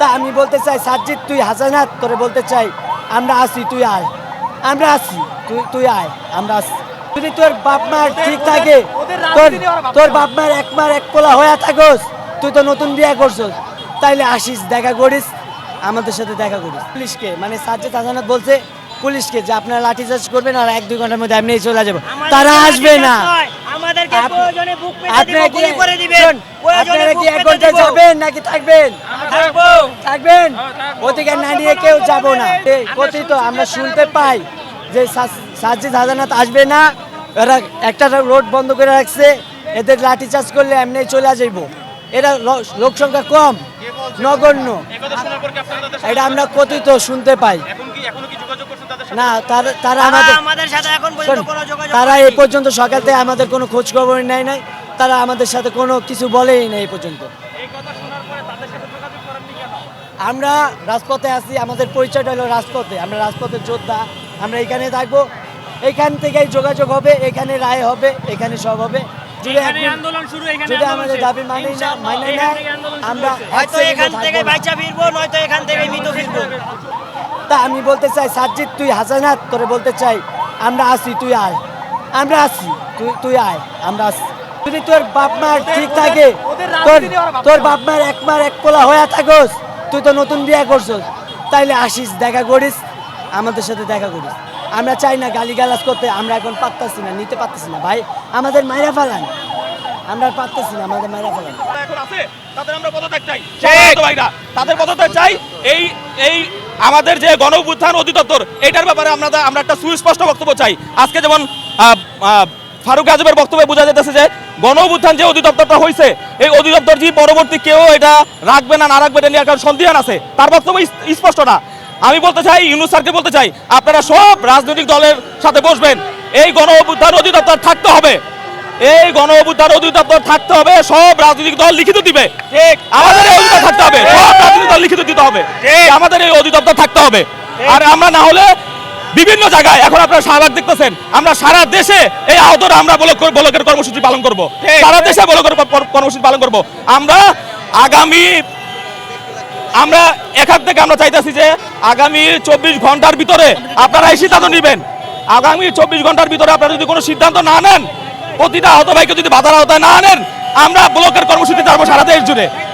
তা আমি বলতে চাই সাজ্জিদ তুই হাসানাত তোরে বলতে চাই আমরা আসি তুই আয়। আমরা আসি তুই তুই আয় আমরা আসি যদি তোর বাপ মার ঠিক থাকে তোর তোর বাপ মার এক মার এক পোলা হয়ে থাকোস তুই তো নতুন বিয়ে করছস। তাইলে আসিস দেখা করিস আমাদের সাথে দেখা করিস। পুলিশকে মানে সাজ্জিদ হাসানাত বলছে পুলিশকে যে আপনারা লাঠিচার্জ করবেন আর এক দুই ঘণ্টার মধ্যে এমনি চলে যাব। তারা আসবে না। আপনারা কি এক পেতে ঘন্টায় যাবেন নাকি থাকবেন? থাকবেন? অধিকার না নিয়ে কেউ যাব না। কথিত আমরা শুনতে পাই যে সা- সাজ্জিদ হাজানাত আসবে না। এরা একটা রোড বন্ধ করে রাখছে। এদের লাঠি চার্জ করলে এমনি চলে যাইব। এরা লোক সংখ্যা কম নগণ্য। এটা আমরা কথিত শুনতে পাই। না তারা আমাদের আমাদের সাথে এখন পর্যন্ত কোনো যোগাযোগ তারা এই পর্যন্ত সকাল থেকে আমাদের কোনো খোঁজ খবর নেয় নাই। তারা আমাদের সাথে কোনো কিছু বলেই নাই এই পর্যন্ত। আমরা রাজপথে আছি আমাদের পরিচয়টা হলো রাজপথে। আমরা রাজপথের যোদ্ধা আমরা এখানে থাকব। এখান থেকেই যোগাযোগ হবে এখানে রায় হবে এখানে সব হবে। না না আমরা হয়তো এখান থেকে বাইচা ফিরবো নয়তো এখান থেকে মৃত ফিরবো। তা আমি বলতে চাই সাজ্জিদ তুই হাসানাত তোরে বলতে চাই আমরা আসি তুই আয়। আমরা আসি তুই তুই আয় আমরা আসি যদি তোর বাপ মার ঠিক থাকে তোর তোর বাপ মার এক মার এক পোলা হয়ে থাকোস তুই তো নতুন বিয়ে করছস। তাইলে আসিস দেখা করিস আমাদের সাথে দেখা করিস। আমরা চাই না গালিগালাজ করতে আমরা এখন পারতাছি না নিতে পারতেছি না। ভাই আমাদের মাইরা ফেলান। আমরা পারতেছি না আমাদের মাইরা ফেলান। এখন আছে তাদের আমরা পদত্যাগ চাই। তাদের পদত্যাগ চাই এই এই আমাদের যে গণ অভ্যুত্থান অধিদপ্তর, এটার ব্যাপারে আমরা আমরা একটা সুস্পষ্ট বক্তব্য চাই। আজকে যেমন ফারুক আজমের বক্তব্যে বোঝা যাচ্ছে যে গণ অভ্যুত্থান যে অধিদপ্তরটা হয়েছে এই অধিদপ্তর যে পরবর্তী কেউ এটা রাখবে না না রাখবে এটা নিয়ে একটা সন্দেহান আছে। তার বক্তব্য স্পষ্ট না। আমি বলতে চাই, ইউনুস স্যারকে বলতে চাই, আপনারা সব রাজনৈতিক দলের সাথে বসবেন। এই গণ অভ্যুত্থান অধিদপ্তর থাকতে হবে। এই গণ অভ্যুত্থান অধিদপ্তর থাকতে হবে সব রাজনৈতিক দল লিখিত দিবে। ঠিক। আমাদের এই অধিদপ্তর থাকতে হবে সব রাজনৈতিক দল লিখিত দিতে হবে। আমাদের এই অধিদপ্তর থাকতে হবে। আর আমরা না হলে বিভিন্ন জায়গায় এখন আপনারা শাহবাগ দেখতেছেন আমরা সারা দেশে এই আহতরা আমরা বলক বলকের কর্মসূচি পালন করব। সারা দেশে বলকের কর্মসূচি পালন করব। আমরা আগামী আমরা এখান থেকে আমরা চাইতেছি যে আগামী চব্বিশ ঘণ্টার ভিতরে আপনারা এই সিদ্ধান্ত নেবেন। আগামী চব্বিশ ঘণ্টার ভিতরে আপনারা যদি কোনো সিদ্ধান্ত না নেন প্রতিটা আহত ভাইকে যদি বাধার আওতায় না আনেন, আমরা ব্লকের কর্মসূচিতে যাব সারা দেশ জুড়ে।